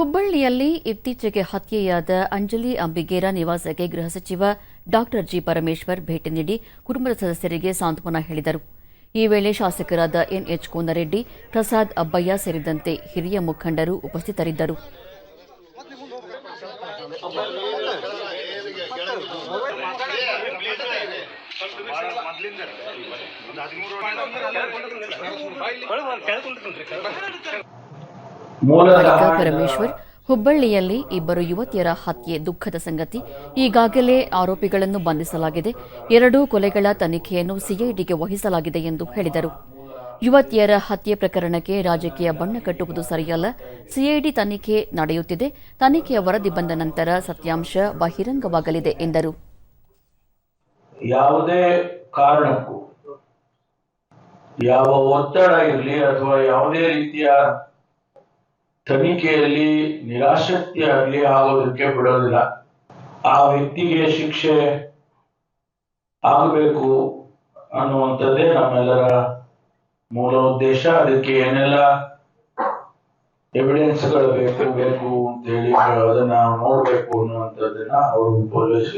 ಹುಬ್ಬಳ್ಳಿಯಲ್ಲಿ ಇತ್ತೀಚೆಗೆ ಹತ್ಯೆಯಾದ ಅಂಜಲಿ ಅಂಬಿಗೇರ ನಿವಾಸಕ್ಕೆ ಗೃಹ ಸಚಿವ ಡಾಕ್ಟರ್ ಜಿ ಪರಮೇಶ್ವರ್ ಭೇಟಿ ನೀಡಿ ಕುಟುಂಬದ ಸದಸ್ಯರಿಗೆ ಸಾಂತ್ವನ ಹೇಳಿದರು. ಈ ವೇಳೆ ಶಾಸಕರಾದ ಎನ್ಎಚ್ ಕೋನರೆಡ್ಡಿ, ಪ್ರಸಾದ್ ಅಬ್ಬಯ್ಯ ಸೇರಿದಂತೆ ಹಿರಿಯ ಮುಖಂಡರು ಉಪಸ್ಥಿತರಿದ್ದರು. ಬಳಿಕ ಪರಮೇಶ್ವರ್ ಹುಬ್ಬಳ್ಳಿಯಲ್ಲಿ ಇಬ್ಬರು ಯುವತಿಯರ ಹತ್ಯೆ ದುಃಖದ ಸಂಗತಿ. ಈಗಾಗಲೇ ಆರೋಪಿಗಳನ್ನು ಬಂಧಿಸಲಾಗಿದೆ. ಎರಡೂ ಕೊಲೆಗಳ ತನಿಖೆಯನ್ನು ಸಿಐಡಿಗೆ ವಹಿಸಲಾಗಿದೆ ಎಂದು ಹೇಳಿದರು. ಯುವತಿಯರ ಹತ್ಯೆ ಪ್ರಕರಣಕ್ಕೆ ರಾಜಕೀಯ ಬಣ್ಣ ಕಟ್ಟುವುದು ಸರಿಯಲ್ಲ. ಸಿಐಡಿ ತನಿಖೆ ನಡೆಯುತ್ತಿದೆ. ತನಿಖೆಯ ವರದಿ ಬಂದ ನಂತರ ಸತ್ಯಾಂಶ ಬಹಿರಂಗವಾಗಲಿದೆ ಎಂದರು. ಯಾವುದೇ ಕಾರಣಕ್ಕೂ ಯಾವ ಒತ್ತಡ ಇರಲಿ ಅಥವಾ ಯಾವುದೇ ರೀತಿಯ ತನಿಖೆಯಲ್ಲಿ ನಿರಾಸಕ್ತಿ ಆಗಲಿ ಆಗೋದಕ್ಕೆ ಬಿಡೋದಿಲ್ಲ. ಆ ವ್ಯಕ್ತಿಗೆ ಶಿಕ್ಷೆ ಆಗಬೇಕು ಅನ್ನುವಂಥದ್ದೇ ನಮ್ಮೆಲ್ಲರ ಮೂಲ ಉದ್ದೇಶ. ಅದಕ್ಕೆ ಏನೆಲ್ಲ ಎವಿಡೆನ್ಸ್ಗಳು ಬೇಕು ಬೇಕು ಅಂತ ಹೇಳಿ ಅದನ್ನ ನೋಡ್ಬೇಕು ಅನ್ನುವಂಥದ್ದನ್ನ ಅವರು ಪೊಲೀಸ್